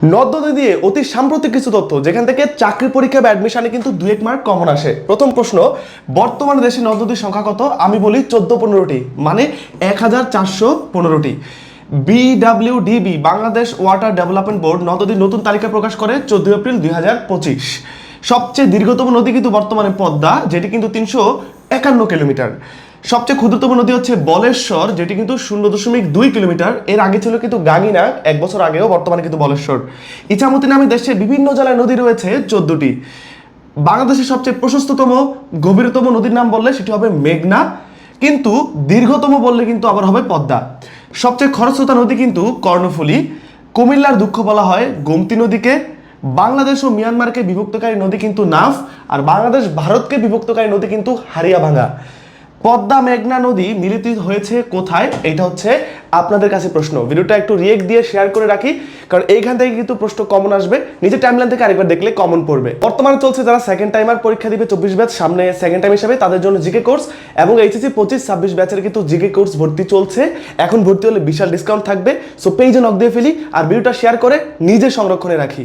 নদ দিয়ে অতি সাম্প্রতিক কিছু তথ্য, যেখান থেকে চাকরি পরীক্ষা বা অ্যাডমিশনে কিন্তু দু এক মার্ক কমন আসে। প্রথম প্রশ্ন, বর্তমানে দেশে নদ নদীর সংখ্যা কত? আমি বলি চোদ্দ পনেরোটি মানে এক হাজার চারশো পনেরোটি। BWDB Bangladesh water development board নদ নদীর নতুন তালিকা প্রকাশ করে চোদ্দ এপ্রিল দুই হাজার পঁচিশ। সবচেয়ে দীর্ঘতম নদী কিন্তু বর্তমানে পদ্মা, যেটি কিন্তু তিনশো একান্ন কিলোমিটার। সবচেয়ে ক্ষুদ্রতম নদী হচ্ছে বলেশ্বর, যেটি কিন্তু শূন্য দশমিক দুই কিলোমিটার। এর আগে ছিল কিন্তু গাঙ্গিনা, এক বছর আগেও বর্তমানে কিন্তু বলেশ্বর। ইছামতি নামে দেশে বিভিন্ন জেলায় নদী রয়েছে চোদ্দটি। বাংলাদেশের সবচেয়ে প্রশস্ততম, গভীরতম নদীর নাম বললে সেটি হবে মেঘনা। কিন্তু দীর্ঘতম বললে কিন্তু আবার হবে পদ্মা। সবচেয়ে খরস্রোতা নদী কিন্তু কর্ণফুলী। কুমিল্লার দুঃখ বলা হয় গোমতী নদীকে। বাংলাদেশ ও মিয়ানমারকে বিভক্তকারী নদী কিন্তু নাফ, আর বাংলাদেশ ভারতকে বিভক্তকারী নদী কিন্তু হারিয়াভাঙ্গা। পদ্মা মেঘনা নদী মিলিত হয়েছে কোথায়? এটা হচ্ছে আপনাদের কাছে প্রশ্ন। ভিডিওটা একটু রিয়েক্ট দিয়ে শেয়ার করে রাখি, কারণ এইখান থেকে কিন্তু প্রশ্ন কমন আসবে। নিজের টাইমলাইন থেকে আরেকবার দেখলে কমন পড়বে। বর্তমানে চলছে যারা সেকেন্ড টাইমার পরীক্ষা দিবে চব্বিশ ব্যাচ সামনে সেকেন্ড টাইম হিসাবে তাদের জন্য জিকে কোর্স এবং এইচএসসি পঁচিশ, ছাব্বিশ ব্যাচের কিন্তু জিকে কোর্স ভর্তি চলছে। এখন ভর্তি হলে বিশাল ডিসকাউন্ট থাকবে। সো পেজে নক দিয়ে ফেলি আর ভিডিওটা শেয়ার করে নিজে সংরক্ষণে রাখি।